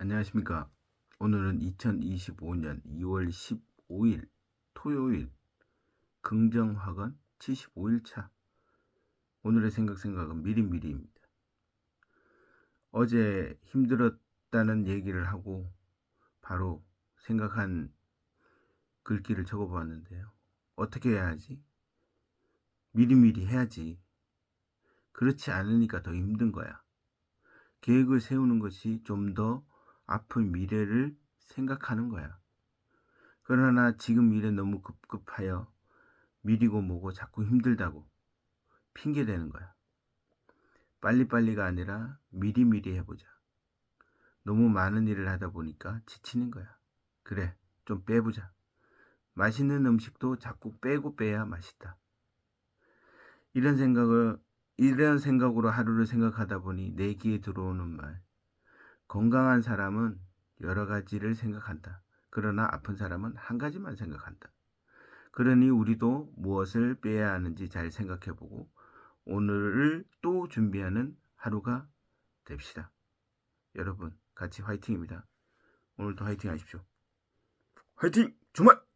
안녕하십니까. 오늘은 2025년 2월 15일 토요일 긍정화건 75일차 오늘의 생각 생각은 미리미리입니다. 어제 힘들었다는 얘기를 하고 바로 생각한 글귀를 적어보았는데요. 어떻게 해야 하지? 미리미리 해야지. 그렇지 않으니까 더 힘든 거야. 계획을 세우는 것이 좀더 아픈 미래를 생각하는 거야. 그러나 지금 미래 너무 급급하여 미리고 뭐고 자꾸 힘들다고 핑계대는 거야. 빨리빨리가 아니라 미리미리 해보자. 너무 많은 일을 하다 보니까 지치는 거야. 그래, 좀 빼보자. 맛있는 음식도 자꾸 빼고 빼야 맛있다. 이런 생각을, 이런 생각으로 하루를 생각하다 보니 내 귀에 들어오는 말. 건강한 사람은 여러 가지를 생각한다. 그러나 아픈 사람은 한 가지만 생각한다. 그러니 우리도 무엇을 빼야 하는지 잘 생각해보고 오늘을 또 준비하는 하루가 됩시다. 여러분, 같이 화이팅입니다. 오늘도 화이팅 하십시오. 화이팅! 주말!